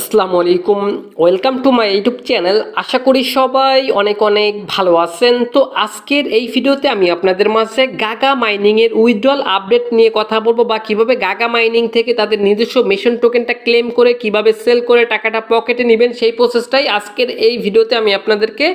আসসালামু আলাইকুম। Welcome to my YouTube channel আশা করি সবাই অনেক অনেক ভালো আছেন। তো আজকের এই ভিডিওতে আমি আপনাদের মাঝে গাগা মাইনিংয়ের উইথড্রল আপডেট নিয়ে কথা বলব বা কীভাবে গাগা মাইনিং থেকে তাদের নিজস্ব মিশন টোকেনটা ক্লেম করে কীভাবে সেল করে টাকাটা পকেটে নেবেন, সেই প্রসেসটাই আজকের এই ভিডিওতে আমি আপনাদেরকে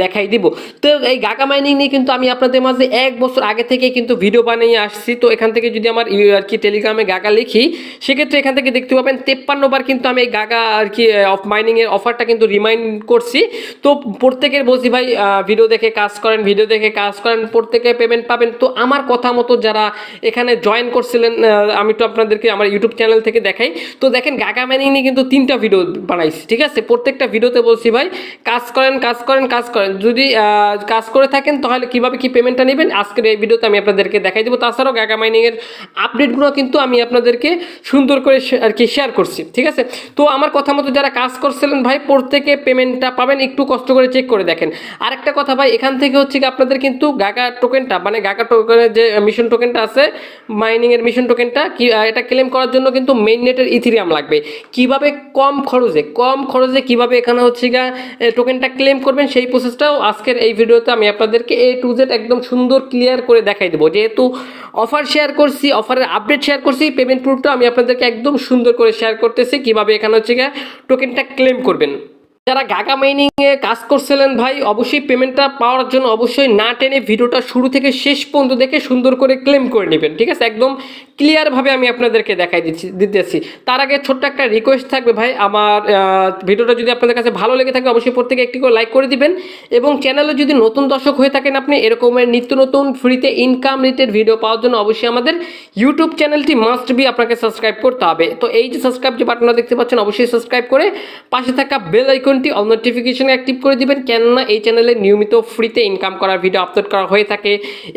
দেখাই দিব। তো এই গাগা মাইনিং নিয়ে কিন্তু আমি আপনাদের মাঝে এক বছর আগে থেকে কিন্তু ভিডিও বানিয়ে আসছি। তো এখান থেকে যদি আমার ইউ- আর কি টেলিগ্রামে গাগা লিখি, সেক্ষেত্রে এখান থেকে দেখতে পাবেন তেপ্পান্ন বার কিন্তু আমি এই গাগা আর কি অফ মাইনিংয়ের অফারটা কিন্তু রিমাইন্ড করছি। তো প্রত্যেকের বলছি ভাই ভিডিও দেখে কাজ করেন ভিডিও দেখে কাজ করেন, প্রত্যেকে পেমেন্ট পাবেন। তো আমার কথা মতো যারা এখানে জয়েন করছিলেন আমি তো আপনাদেরকে আমার ইউটিউব চ্যানেল থেকে দেখাই। তো দেখেন গাগা মাইনিং নিয়ে কিন্তু তিনটা ভিডিও বানাইছি, ঠিক আছে? প্রত্যেকটা ভিডিওতে বলছি ভাই, কাজ করেন কাজ করেন কাজ করেন। যদি কাজ করে থাকেন, তাহলে কীভাবে কি পেমেন্টটা নেবেন? আজকের এই ভিডিওতে আমি আপনাদেরকে দেখাই দেবো। তাছাড়াও গাগা মাইনিংয়ের আপডেটগুলো কিন্তু আমি আপনাদেরকে সুন্দর করে আর কি শেয়ার করছি, ঠিক আছে? তো আমার কথা মতো যারা কাজ করছিলেন ভাই, প্রত্যেকে পেমেন্টটা পাবেন। একটু কষ্ট করে চেক করে দেখেন। আরেকটা কথা ভাই, এখান থেকে হচ্ছে কি আপনাদের কিন্তু গাগা টোকেনটা মানে গাগা টোকেনের যে মিশন টোকেনটা আছে মাইনিংয়ের মিশন টোকেনটা কি এটা ক্লেম করার জন্য কিন্তু মেইন নেটের ইথিরিয়াম লাগবে। কীভাবে কম খরচে কম খরচে কীভাবে এখানে হচ্ছে গা টোকেনটা ক্লেম করবেন, সেই প্রসেসটাও আজকের এই ভিডিওতে আমি আপনাদেরকে এ টু জেড একদম সুন্দর ক্লিয়ার করে দেখাই দেবো। যেহেতু অফার শেয়ার করছি অফারের আপডেট শেয়ার করছি পেমেন্ট প্রুফটা আমি আপনাদেরকে একদম সুন্দর করে শেয়ার করতেছি, কীভাবে এখানে হচ্ছে গিয়ে টোকেনটা ক্লেম করবেন। যারা গাগা মাইনিং এ কাজ করছিলেন ভাই, অবশ্যই পেমেন্টটা পাওয়ার জন্য অবশ্যই না টেনে ভিডিওটা শুরু থেকে শেষ পর্যন্ত দেখে সুন্দর করে ক্লেম করে নেবেন, ঠিক আছে? একদম ক্লিয়ারভাবে আমি আপনাদেরকে দেখাই দিচ্ছি, দিতেছি। তার আগে ছোট্ট একটা রিকোয়েস্ট থাকবে ভাই, আমার ভিডিওটা যদি আপনাদের কাছে ভালো লেগে থাকে, অবশ্যই প্রত্যেকে একটি করে লাইক করে দিবেন এবং চ্যানেলে যদি নতুন দর্শক হয়ে থাকেন আপনি, এরকমের নিত্য নতুন ফ্রিতে ইনকাম রিলেটেড ভিডিও পাওয়ার জন্য অবশ্যই আমাদের ইউটিউব চ্যানেলটি মাস্ট বি আপনাকে সাবস্ক্রাইব করতে হবে। তো এই যে সাবস্ক্রাইব যে বাটনটা দেখতে পাচ্ছেন, অবশ্যই সাবস্ক্রাইব করে পাশে থাকা বেল আইকনটি অল নোটিফিকেশন অ্যাক্টিভ করে দিবেন, কেননা এই চ্যানেলে নিয়মিত ফ্রিতে ইনকাম করার ভিডিও আপলোড করা হয়ে থাকে।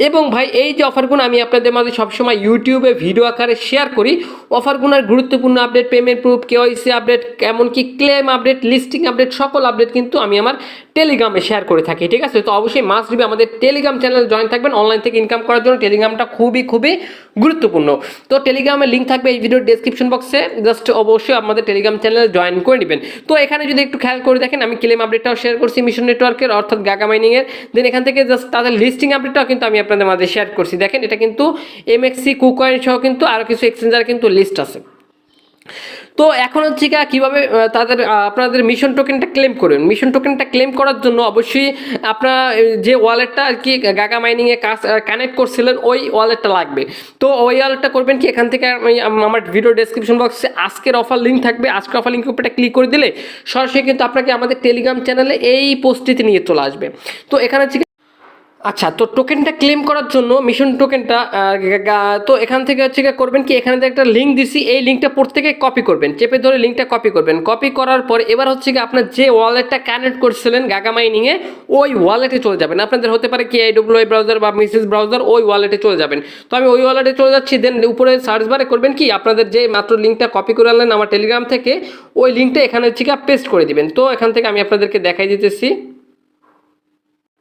এবং ভাই, এই যে অফারগুলো আমি আপনাদের মাঝে সবসময় ইউটিউবে ভিডিও আকারে শেয়ার করি অফারগুলোর গুরুত্বপূর্ণ update payment proof KYC update এমনকি ক্লেম আপডেট লিস্টিং আপডেট সকল আপডেট কিন্তু আমি আমার টেলিগ্রামে শেয়ার করে থাকি, ঠিক আছে? তো অবশ্যই মাস্ট বি আমাদের টেলিগ্রাম চ্যানেল জয়েন থাকবেন। অনলাইন থেকে ইনকাম করার জন্য টেলিগ্রামটা খুবই খুবই গুরুত্বপূর্ণ। তো টেলিগ্রামের লিঙ্ক থাকবে এই ভিডিওর ডেসক্রিপশন বক্সে জাস্ট অবশ্যই আমাদের টেলিগ্রাম চ্যানেল জয়েন করে নেবেন। তো এখানে যদি একটু খেয়াল করে দেখেন, আমি ক্লেম আপডেটটাও শেয়ার করছি মিশন নেটওয়ার্কের অর্থাৎ গাগা মাইনিংয়ের দেন এখান থেকে জাস্ট তাদের লিস্টিং আপডেটটাও কিন্তু আমি আপনাদের মাঝে শেয়ার করছি। দেখেন, এটা কিন্তু এমএক্সি কুকয়েন সহ কিন্তু আরও কিছু এক্সচেঞ্জার কিন্তু লিস্ট আছে। তো এখন হচ্ছে গা কীভাবে তাদের আপনাদের মিশন টোকেনটা ক্লেম করবেন? মিশন টোকেনটা ক্লেম করার জন্য অবশ্যই আপনার যে ওয়ালেটটা আর কি গাগা মাইনিংয়ে কাজ কানেক্ট করছিলেন, ওই ওয়ালেটটা লাগবে। তো ওই ওয়ালেটটা করবেন কি, এখান থেকে আমি আমার ভিডিও ডেসক্রিপশন বক্সে আজকের অফার লিঙ্ক থাকবে। আজকের অফার লিঙ্কের উপরে ক্লিক করে দিলে সরাসরি কিন্তু আপনাকে আমাদের টেলিগ্রাম চ্যানেলে এই পোস্টটিতে নিয়ে চলে আসবে। তো এখানে হচ্ছে আচ্ছা তো টোকেনটা ক্লেম করার জন্য মিশন টোকেনটা তো এখান থেকে হচ্ছে করবেন কি, এখানে একটা লিঙ্ক দিছি, এই লিঙ্কটা প্রত্যেকে কপি করবেন, চেপে ধরে লিঙ্কটা কপি করবেন। কপি করার পরে এবার হচ্ছে কি আপনার যে ওয়ালেটটা কানেক্ট করছিলেন গাগা মাইনিংয়ে ওই ওয়ালেটে চলে যাবেন। আপনাদের হতে পারে কি আই ডব্লিউ ব্রাউজার বা মিসেস ব্রাউজার ওই ওয়ালেটে চলে যাবেন। তো আমি ওই ওয়ালেটে চলে যাচ্ছি দেন উপরে সার্চ বারে করবেন কি, আপনাদের যে মাত্র লিঙ্কটা কপি করে আনলেন আমার টেলিগ্রাম থেকে, ওই লিঙ্কটা এখানে হচ্ছে কি পেস্ট করে দিবেন। তো এখান থেকে আমি আপনাদেরকে দেখাই দিতেছি।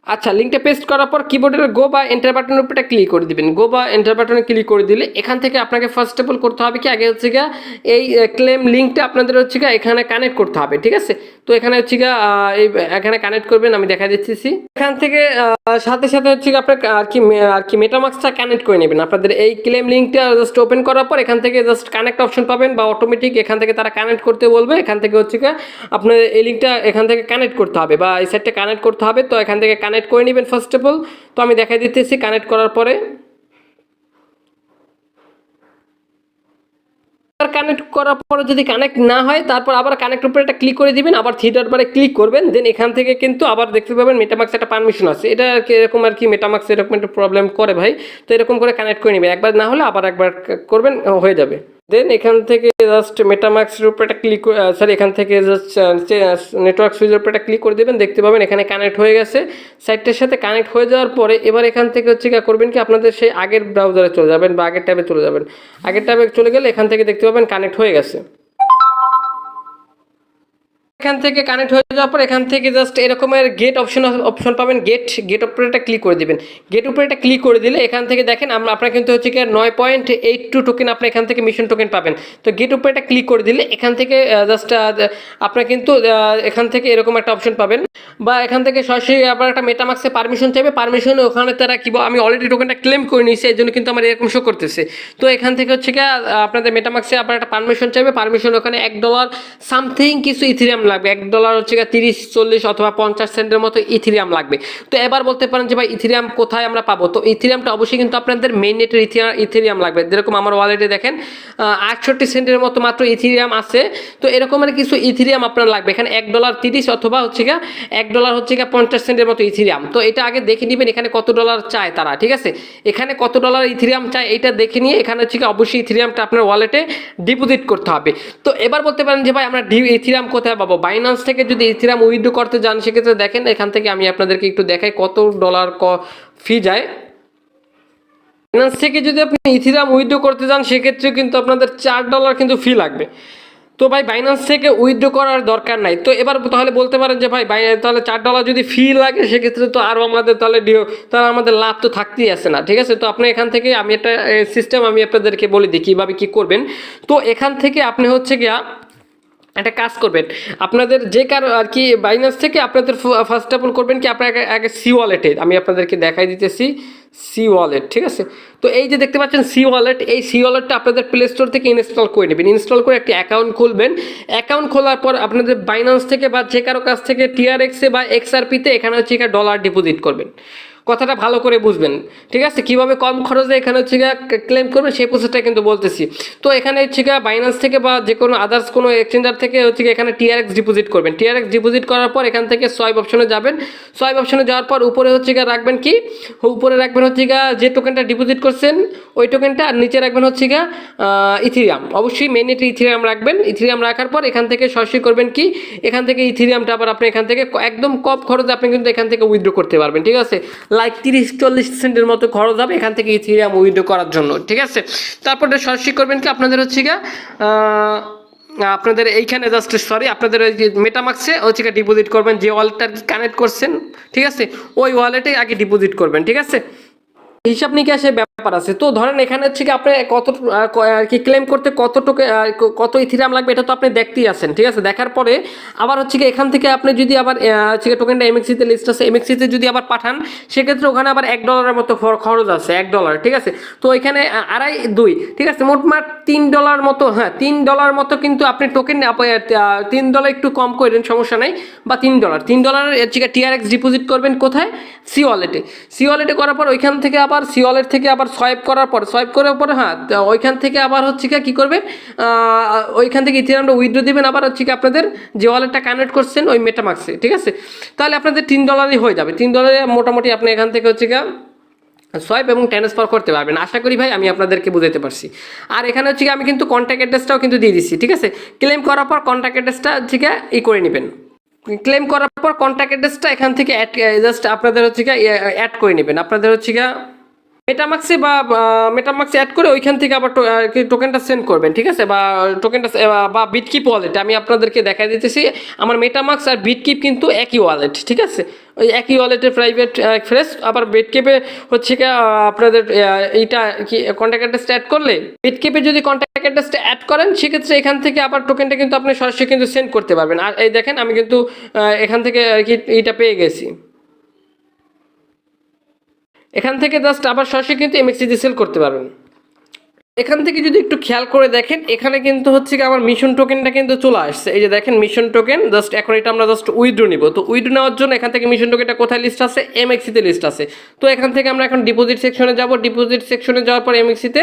আচ্ছা লিঙ্কটা পেস্ট করার পর কিবোর্ডের গো বা এন্টার বাটনের উপরে ক্লিক করে দিবেন। গো বা এন্টার বাটনে ক্লিক করে দিলে এখান থেকে আপনাকে ফার্স্ট অফ অল করতে হবে কি? আগে হচ্ছে গিয়া এই ক্লেম লিঙ্কটা আপনাদের হচ্ছে গিয়া এখানে কানেক্ট করতে হবে, ঠিক আছে? তো এখানে হচ্ছে গিয়া এই, এখানে কানেক্ট করবেন, আমি দেখা দিচ্ছি এখান থেকে সাথে সাথে হচ্ছে আপনার আর কি আর কি মেটামাক্সটা কানেক্ট করে নেবেন। আপনাদের এই ক্লেম লিঙ্কটা জাস্ট ওপেন করার পর এখান থেকে জাস্ট কানেক্ট অপশন পাবেন বা অটোমেটিক এখান থেকে তারা কানেক্ট করতে বলবে। এখান থেকে হচ্ছে গিয়ে আপনার এই লিঙ্কটা এখান থেকে কানেক্ট করতে হবে বা এই সাইডটা কানেক্ট করতে হবে। তো এখান থেকে কানেক্ট করে নেবেন ফার্স্ট অফ অল তো আমি দেখাই দিতেছি কানেক্ট করার পরে। কানেক্ট করার পরে যদি কানেক্ট না হয়, তারপর আবার কানেক্ট উপরে একটা ক্লিক করে দিবেন, আবার থিয়েটার বারে ক্লিক করবেন দেন এখান থেকে কিন্তু আবার দেখতে পাবেন মেটামাক্স একটা পারমিশন আছে। এটা এরকম আর কি মেটামাক্স এরকম একটা প্রবলেম করে ভাই। তো এরকম করে কানেক্ট করে নেবেন। একবার না হলে আবার একবার করবেন হয়ে যাবে। দেন এখান থেকে জাস্ট মেটামাক্সের উপরে একটা ক্লিক সরি এখান থেকে জাস্ট নেটওয়ার্ক সুইচের উপর একটা ক্লিক করে দেবেন। দেখতে পাবেন এখানে কানেক্ট হয়ে গেছে। সাইটটার সাথে কানেক্ট হয়ে যাওয়ার পরে এবার এখান থেকে হচ্ছে কী করবেন কি, আপনাদের সেই আগের ব্রাউজারে চলে যাবেন বা আগের ট্যাবে চলে যাবেন। আগের ট্যাবে চলে গেলে এখান থেকে দেখতে পাবেন কানেক্ট হয়ে গেছে। এখান থেকে কানেক্ট হয়ে যাওয়ার পর এখান থেকে জাস্ট এরকমের গেট অপশন অপশন পাবেন গেট গেট উপরে এটা ক্লিক করে দিবেন। গেট উপরে এটা ক্লিক করে দিলে এখান থেকে দেখেন আমরা আপনার কিন্তু হচ্ছে কি নয় পয়েন্ট এইট টু টোকেন আপনি এখান থেকে মিশন টোকেন পাবেন। তো গেট উপরে এটা ক্লিক করে দিলে এখান থেকে জাস্ট আপনার কিন্তু এখান থেকে এরকম একটা অপশন পাবেন। বা এখান থেকে সরাসরি আবার একটা মেটামাক্সে পারমিশন চাইবে। পারমিশন ওখানে তারা কি আমি অলরেডি টোকেনটা ক্লেম করে নিয়েছি, এই জন্য কিন্তু আমার এরকম শো করতেছে। তো এখান থেকে হচ্ছে কি আপনাদের মেটামাক্সে আবার একটা পারমিশন চাইবে। পারমিশন ওখানে এক ডলার সামথিং কিছু ইথিরিয়াম লাগবে। এক ডলার হচ্ছে তিরিশ, চল্লিশ অথবা পঞ্চাশ সেন্টের মতো ইথিরিয়াম লাগবে। তো এবার বলতে পারেন যে ভাই ইথিরিয়াম কোথায় আমরা পাবো? তো ইথিরিয়ামটা অবশ্যই কিন্তু আপনাদের মেইন নেটের ইথিরিয়াম লাগবে। যেরকম আমার ওয়ালেটে দেখেন আটষট্টি সেন্টের মতো মাত্র ইথিরিয়াম আছে। তো এরকম এরকমের কিছু ইথিরিয়াম আপনার লাগবে। এখানে এক ডলার তিরিশ অথবা হচ্ছে গিয়ে এক ডলার হচ্ছে গিয়ে পঞ্চাশ সেন্টের মতো ইথিরিয়াম তো এটা আগে দেখে নেবেন, এখানে কত ডলার চায় তারা, ঠিক আছে? এখানে কত ডলার ইথিরিয়াম চায় এটা দেখে নিয়ে এখানে হচ্ছে গিয়ে অবশ্যই ইথিরিয়ামটা আপনার ওয়ালেটে ডিপোজিট করতে হবে। তো এবার বলতে পারেন যে ভাই, আমরা ইথিরিয়াম কোথায় পাবো? বাইনান্স থেকে যদি ইথিরাম উইথড্র করতে যান, সেক্ষেত্রে দেখেন এখান থেকে আমি আপনাদেরকে একটু দেখাই কত ডলার ক ফি যায়। বাইনান্স থেকে যদি আপনি ইথিরাম উইথড্র করতে যান, সেক্ষেত্রে কিন্তু আপনাদের চার ডলার কিন্তু ফি লাগবে। তো ভাই বাইনান্স থেকে উইথড্র করার দরকার নাই। তো এবার তাহলে বলতে পারেন যে ভাই তাহলে চার ডলার যদি ফি লাগে, সেক্ষেত্রে তো আরও আমাদের তাহলে ডিও তাহলে আমাদের লাভ তো থাকতেই আসে না, ঠিক আছে? তো আপনি এখান থেকে আমি একটা সিস্টেম আমি আপনাদেরকে বলে দিই কীভাবে কী করবেন। তো এখান থেকে আপনি হচ্ছে গিয়া একটা কাজ করবেন। আপনাদের যে কারও আর কি বাইনান্স থেকে আপনাদের ফার্স্ট অফ অল করবেন কি আপনার আগে- সি ওয়ালেটে আমি আপনাদেরকে দেখাই দিতেছি সি ওয়ালেট ঠিক আছে? তো এই যে দেখতে পাচ্ছেন সি ওয়ালেট এই সি ওয়ালেটটা আপনাদের প্লে স্টোর থেকে ইনস্টল করে নেবেন। ইনস্টল করে একটি অ্যাকাউন্ট খুলবেন। অ্যাকাউন্ট খোলার পর আপনাদের বাইনান্স থেকে বা যে কারও কাছ থেকে টিআরএক্সে বা এক্সআরপিতে এখানে হচ্ছে ডলার ডিপোজিট করবেন। কথাটা ভালো করে বুঝবেন। ঠিক আছে? কীভাবে কম খরচে এখানে হচ্ছে ক্লেম করবেন সেই প্রসেসটা কিন্তু বলতেছি। তো এখানে হচ্ছে গিয়ে বাইনান্স থেকে বা যে কোনো আদার্স কোনো এক্সচেঞ্জার থেকে হচ্ছে গিয়ে এখানে টিআরএক্স ডিপোজিট করবেন। টিআরএক্স ডিপোজিট করার পর এখান থেকে সোয়াইপ অপশনে যাবেন। সোয়াইপ অপশনে যাওয়ার পর উপরে হচ্ছে গিয়ে রাখবেন কি? উপরে রাখবেন হচ্ছে গিয়ে যে টোকেনটা ডিপোজিট করছেন, ওই টোকেনটা আর নিচে রাখবেন হচ্ছে গিয়ে ইথিরিয়াম অবশ্যই মেনেটে ইথিরিয়াম রাখবেন। ইথিরিয়াম রাখার পর এখান থেকে সরাসরি করবেন কি? এখান থেকে ইথিরিয়ামটা আবার আপনি এখান থেকে একদম কম খরচে আপনি কিন্তু এখান থেকে উইথড্র করতে পারবেন। ঠিক আছে? লাইক তিরিশ, চল্লিশ সেন্টের মতো খরচ হবে এখান থেকে ইথিরিয়াম উইথড্র করার জন্য, ঠিক আছে? তারপরে সরাসরি করবেন কি? আপনাদের হচ্ছে গিয়ে আপনাদের এইখানে জাস্ট সরি আপনাদের ওই যে মেটামাক্সে হচ্ছে ডিপোজিট করবেন, যে ওয়ালেটটা কানেক্ট করছেন, ঠিক আছে? ওই ওয়ালেটে আগে ডিপোজিট করবেন, ঠিক আছে? হিসাব নিকাশের ব্যাপার আছে। তো ধরেন এখানে হচ্ছে কি আপনি কত আর কি ক্লেম করতে কত টোকে কত ইথিরাম লাগবে এটা তো আপনি দেখতেই আছেন, ঠিক আছে? দেখার পরে আবার হচ্ছে কি এখান থেকে আপনি যদি আবার হচ্ছে টোকেনটা এমএক্সিতে লিস্ট আছে এমএক্সিতে যদি আবার পাঠান, সেক্ষেত্রে ওখানে আবার এক ডলারের মতো খর- খরচ আছে, এক ডলার ঠিক আছে? তো এখানে আড়াই, দুই, ঠিক আছে? মোটমাট তিন ডলার মতো হ্যাঁ তিন ডলার মতো কিন্তু আপনি টোকেন তিন ডলার একটু কম করেন সমস্যা নাই, বা তিন ডলার তিন ডলারের হচ্ছে টিআরএক্স ডিপোজিট করবেন কোথায়? সি ওয়ালেটে সি ওয়ালেটে করার পর ওইখান থেকে আবার সি ওয়ালেট থেকে আবার সোয়াইপ করার পর সোয়াইপ করার পর হ্যাঁ ওইখান থেকে আবার হচ্ছে কি কী করবেন আহ, ওইখান থেকে ইথিরামটা উইথড্র দিবেন আবার হচ্ছে কি আপনাদের যে ওয়ালেটটা কানেক্ট করছেন ওই মেটামাক্সে ঠিক আছে? তাহলে আপনাদের তিন ডলারই হয়ে যাবে। তিন ডলারে মোটামুটি আপনি এখান থেকে হচ্ছে গিয়ে সোয়াইপ এবং ট্রান্সফার করতে পারবেন। আশা করি ভাই আমি আপনাদেরকে বুঝাতে পারছি। আর এখানে হচ্ছে কি আমি কিন্তু কন্ট্যাক্ট অ্যাড্রেসটাও কিন্তু দিয়ে দিচ্ছি ঠিক আছে? ক্লেম করার পর কন্ট্যাক্ট অ্যাড্রেসটা হচ্ছে কি ই করে নেবেন। ক্লেম করার পর কন্ট্যাক্ট অ্যাড্রেসটা এখান থেকে অ্যাড জাস্ট আপনাদের হচ্ছে কি অ্যাড করে নেবেন। আপনাদের হচ্ছে কি মেটামাক্সে বা মেটামাক্সে অ্যাড করে ওইখান থেকে আবার টোকেনটা সেন্ড করবেন, ঠিক আছে? বা টোকেনটা বা বিটকিপ ওয়ালেট আমি আপনাদেরকে দেখাই দিতেছি। আমার মেটামাক্স আর বিটকিপ কিন্তু একই ওয়ালেট ঠিক আছে? ওই একই ওয়ালেটের প্রাইভেট ফ্রেশ আবার বিটকিপে হচ্ছে কি আপনাদের এইটা কি কন্ট্যাক্ট অ্যাড্রেসটা অ্যাড করলে বিটকিপে যদি কন্ট্যাক্ট অ্যাড্রেসটা অ্যাড করেন, সেক্ষেত্রে এখান থেকে আবার টোকেনটা কিন্তু আপনি সরাসরি কিন্তু সেন্ড করতে পারবেন। আর এই দেখেন, আমি কিন্তু এখান থেকে আর কি এইটা পেয়ে গেছি। এখান থেকে জাস্ট আবার সরাসরি কিন্তু এমএক্সিতে সেল করতে পারবেন। এখান থেকে যদি একটু খেয়াল করে দেখেন, এখানে কিন্তু হচ্ছে কি আমার মিশন টোকেনটা কিন্তু চলে আসছে। এই যে দেখেন মিশন টোকেন জাস্ট এখন এটা আমরা জাস্ট উইথড্র নিব। তো উইথড্র নেওয়ার জন্য এখান থেকে মিশন টোকেনটা কোথায় লিস্ট আছে? এমএক্সিতে লিস্ট আছে। তো এখান থেকে আমরা এখন ডিপোজিট সেকশনে যাব। ডিপোজিট সেকশনে যাওয়ার পর এমএক্সিতে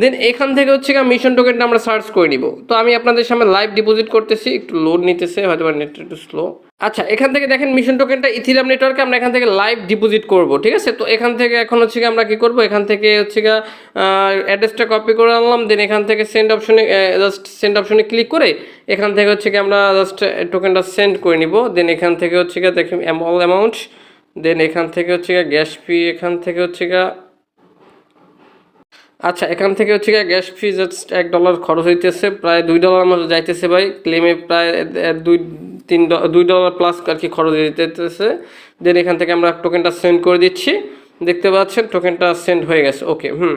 দেন এখান থেকে হচ্ছে কি মিশন টোকেনটা আমরা সার্চ করে নিব। তো আমি আপনাদের সামনে লাইভ ডিপোজিট করতেছি। একটু লোড নিতেছে হয়তো নেট একটু স্লো আচ্ছা এখান থেকে দেখেন মিশন টোকেনটা ইথিরাম নেটওয়ার্কে আমরা এখান থেকে লাইভ ডিপোজিট করব ঠিক আছে তো এখান থেকে এখন হচ্ছে আমরা কি করব এখান থেকে হচ্ছে গিয়ে অ্যাড্রেসটা কপি করে আনলাম দেন এখান থেকে সেন্ড অপশনে জাস্ট সেন্ড অপশনে ক্লিক করে এখান থেকে হচ্ছে কি আমরা জাস্ট টোকেনটা সেন্ড করে নিব দেন এখান থেকে হচ্ছে গিয়ে দেখি অল অ্যামাউন্ট দেন এখান থেকে হচ্ছে গিয়ে গ্যাস ফি এখান থেকে হচ্ছে গিয়ে আচ্ছা এখান থেকে হচ্ছে গিয়ে গ্যাস ফি জাস্ট এক ডলার খরচ হইতেছে প্রায় দুই ডলার মতো যাইতেছে ভাই ক্লেমে প্রায় দুই তিন দুই ডলার প্লাস আর কি খরচ দিতেছে দেন এখান থেকে আমরা টোকেনটা সেন্ড করে দিচ্ছি। দেখতে পাচ্ছেন টোকেনটা সেন্ড হয়ে গেছে। ওকে হুম।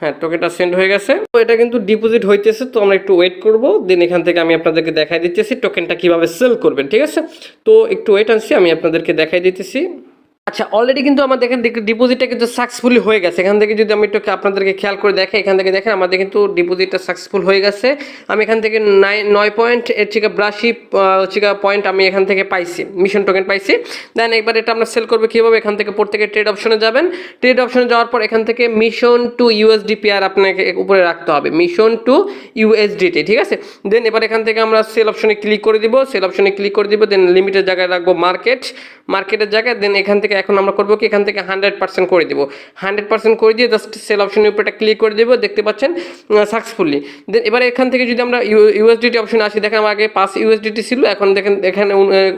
হ্যাঁ টোকেনটা সেন্ড হয়ে গেছে। তো এটা কিন্তু ডিপোজিট হইতেছে, তো আমরা একটু ওয়েট করব। দেন এখান থেকে আমি আপনাদেরকে দেখাই দিতেছি টোকেনটা কীভাবে সেল করবেন, ঠিক আছে? তো একটু ওয়েট আনছি আমি আপনাদেরকে দেখাই দিতেছি। আচ্ছা অলরেডি কিন্তু আমাদের এখান থেকে ডিপোজিটটা কিন্তু সাকসেসফুলি হয়ে গেছে। এখান থেকে যদি আমি একটু আপনাদেরকে খেয়াল করে দেখে, এখান থেকে দেখেন আমাদের কিন্তু ডিপোজিটটা সাকসেসফুল হয়ে গেছে। আমি এখান থেকে নয় পয়েন্ট এর থেকে ব্রাশি হচ্ছে পয়েন্ট আমি এখান থেকে পাইছি মিশন টোকেন পাইছি। দেন একবার এটা আমরা সেল করব কীভাবে? এখান থেকে প্রত্যেকে ট্রেড অপশনে যাবেন। ট্রেড অপশনে যাওয়ার পর এখান থেকে মিশন টু ইউএসডি পেয়ার আপনাকে উপরে রাখতে হবে। মিশন টু ইউএসডিটি ঠিক আছে? দেন এবার এখান থেকে আমরা সেল অপশনে ক্লিক করে দিব। সেল অপশনে ক্লিক করে দিব। দেন লিমিটের জায়গায় রাখব মার্কেট মার্কেটের জায়গায় দেন এখান থেকে এখন আমরা করব কি, এখান থেকে হান্ড্রেড পার্সেন্ট করে দেবো। হান্ড্রেড পার্সেন্ট করে দিয়ে জাস্ট সেল অপশনের উপরে ক্লিক করে দেবো, দেখতে পাচ্ছেন সাকসেসফুলি দেন এবার এখান থেকে যদি আমরা ইউএসডিটি অপশনে আসি, দেখেন আগে পাঁচ ইউএসডিটি ছিল, এখন দেখেন, এখানে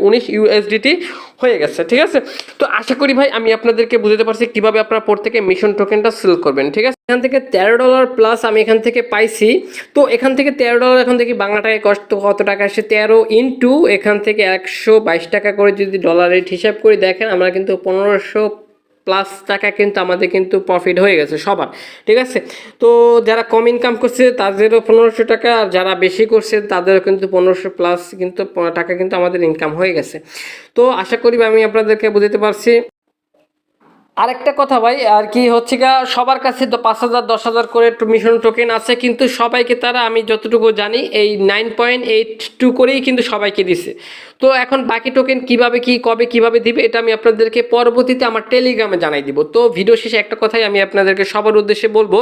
উনিশ ইউএসডিটি হয়ে গেছে, ঠিক আছে? তো আশা করি ভাই আমি আপনাদেরকে বুঝতে পারছি কীভাবে আপনারা থেকে মিশন টোকেনটা সেল করবেন, ঠিক আছে? এখান থেকে তেরো ডলার প্লাস আমি এখান থেকে পাইছি। তো এখান থেকে তেরো ডলার এখন দেখি বাংলা টাকায় কষ্ট কত টাকা আসে? তেরো ইন্টু এখান থেকে একশো বাইশ টাকা করে যদি ডলার রেট হিসাব করে, দেখেন আমরা কিন্তু পনেরোশো প্লাস টাকা কিন্তু আমাদের কিন্তু প্রফিট হয়ে গেছে সবার, ঠিক আছে? তো যারা কম ইনকাম করছে, তাদেরও পনেরোশো টাকা, আর যারা বেশি করছে, তাদেরও কিন্তু পনেরোশো প্লাস কিন্তু, টাকা কিন্তু আমাদের ইনকাম হয়ে গেছে। তো আশা করি আমি আপনাদেরকে বুঝতে পারছি। আরেকটা কথা ভাই, আর কি হচ্ছে গা সবার কাছে তো পাঁচ হাজার, দশ হাজার করে মিশন টোকেন আছে, কিন্তু সবাইকে তারা, আমি যতটুকু জানি, এই নাইন পয়েন্ট এইট টু করেই কিন্তু সবাইকে দিছে। তো এখন বাকি টোকেন কীভাবে, কি, কবে, কীভাবে দিবে, এটা আমি আপনাদেরকে পরবর্তীতে আমার টেলিগ্রামে জানাই দিব। তো ভিডিও শেষে একটা কথাই আমি আপনাদেরকে সবার উদ্দেশ্যে বলব,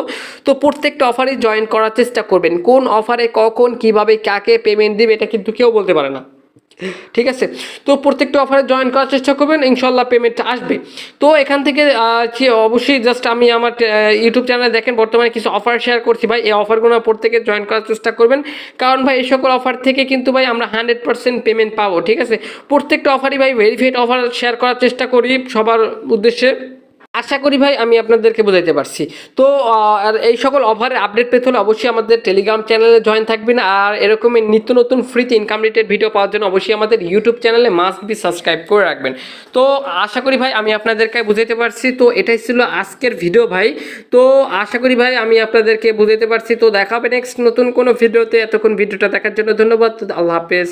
তো প্রত্যেকটা অফারে জয়েন করার চেষ্টা করবেন। কোন অফারে কখন, কীভাবে, কাকে পেমেন্ট দিবে, এটা কিন্তু কেউ বলতে পারে না। ঠিক আছে? তো প্রত্যেকটা অফারে জয়েন করার চেষ্টা করবেন ইনশাল্লাহ পেমেন্টটা আসবে। তো এখান থেকে অবশ্যই জাস্ট আমি আমার ইউটিউব চ্যানেলে দেখেন, বর্তমানে কিছু অফার শেয়ার করছি ভাই। এই অফারগুলো প্রত্যেকে জয়েন করার চেষ্টা করবেন। কারণ ভাই, এই সকল অফার থেকে কিন্তু ভাই, আমরা হান্ড্রেড পার্সেন্ট পেমেন্ট পাবো, ঠিক আছে? প্রত্যেকটা অফারই ভাই ভেরিফাইড অফার শেয়ার করার চেষ্টা করি সবার উদ্দেশ্যে। আশা করি ভাই আমি আপনাদেরকে বোঝাইতে পারছি। তো আর এই সকল অফারের আপডেট পেতে হলে অবশ্যই আমাদের টেলিগ্রাম চ্যানেলে জয়েন থাকবেন। আর এরকমের নিত্য নতুন ফ্রিতে ইনকাম রিলেটেড ভিডিও পাওয়ার জন্য অবশ্যই আমাদের ইউটিউব চ্যানেলে মাস্ট বি সাবস্ক্রাইব করে রাখবেন। তো, আশা করি ভাই আমি আপনাদেরকে বুঝাইতে পারছি। তো, এটাই ছিল আজকের ভিডিও ভাই। তো, আশা করি ভাই আমি আপনাদেরকে বুঝাইতে পারছি। তো দেখাবে নেক্সট নতুন কোনো ভিডিওতে এতক্ষণ ভিডিওটা দেখার জন্য ধন্যবাদ। আল্লাহ হাফেজ।